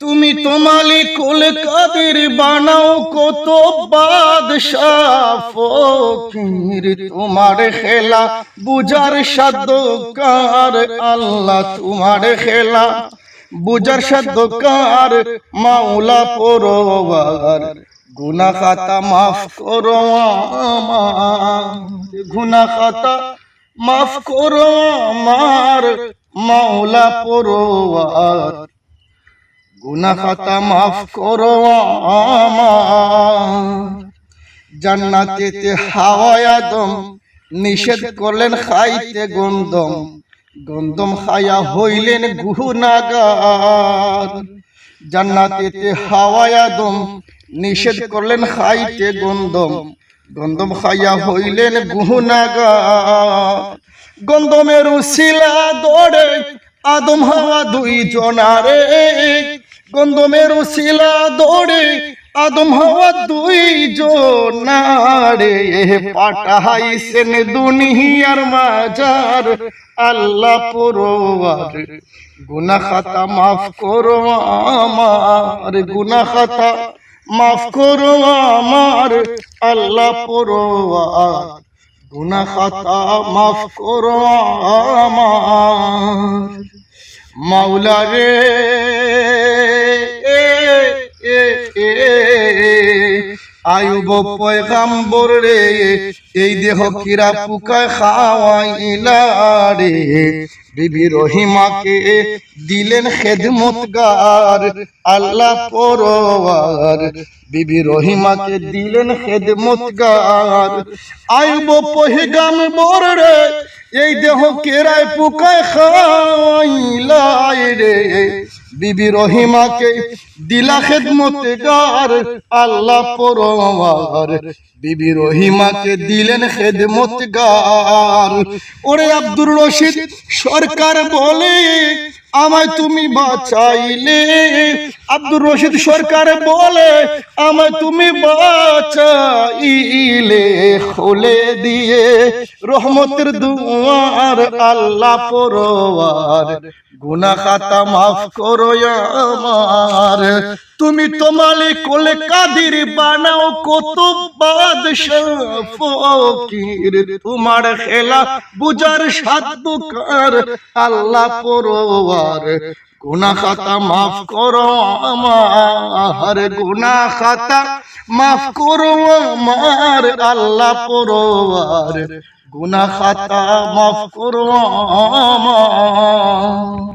তুমি তোমালি কুল কাদের, বানাও কত বাদশাহ ফকির। তোমার খেলা বুজার সাধ্য কার আল্লাহ তোমার খেলা বুজার সাধ্য কার মাওলা পরোয়ার। গুনা খাতা মাফ করো গুনা খাতা মাফ করো আমার, মাওলা পরোয়ার। গুনা খাতা মাফ করো আমার। জান্নাতেতে হাওয়ায় আদম নিষেধ করলেন, খাইতে গন্ধম। গন্ধম খায়া হইলেন গুনাগার জান্নাতেতে হাওয়ায় আদম নিষেধ করলেন, খাইতে গন্ধম। গন্ধম খাইয়া হইলেন গুনাগার গন্ধমের উশিলা দৌড়ে আদম হাওয়া দুই জনারে গন্ধমের উশিলা দৌড়ে, আদম হাওয়া দুই জনারে পাঠাইছেন দুনিয়ার মাজার আল্লাহ পরোয়ার। গুনা খাতা মাফ করো আমার গুনা খাতা মাফ করো আমার, আল্লাহ পরোয়ার। গুনা খাতা মাফ করো আমার। মাওলা রে আয়ুব পয়গাম্বর রে, এই দেহ কিরা পুকায় খাওয়াইলা রে। বিবি রহিমাকে দিলেন খেদমতগার আল্লাহ পরওয়ার বিবি রহিমাকে দিলেন খেদমতগার আইব পহিগাম্বর রে, এই দেহ কেরায় পুকায় খাওয়াইলাই রে। বিবি রহিমাকে দিলা খেদমতে গার আল্লাহ পরমার বিবি রহিমাকে দিলেন খেদমত গার ওরে আব্দুর রশিদ, সরকার বলে, আমায় তুমি বাঁচাইলে। আব্দুর রশিদ, সরকার বলে, আমায় তুমি বাঁচাইলে খুলে দিয়ে রহমতের দুয়ার, আল্লাহ পরওয়ার গুনা খাতা মাফ করো আমার। তুমি তোমালে কোলে কাদির, বানাও কত ফকির। তোমার খেলা বুজার সাত আল্লাহ পরওয়ার গুনা খাতা মাফ করো আমার গুনা খাতা মাফ করো আমার, আল্লাহ পরোয়ার। গুনা খাতা মাফ করো আমার।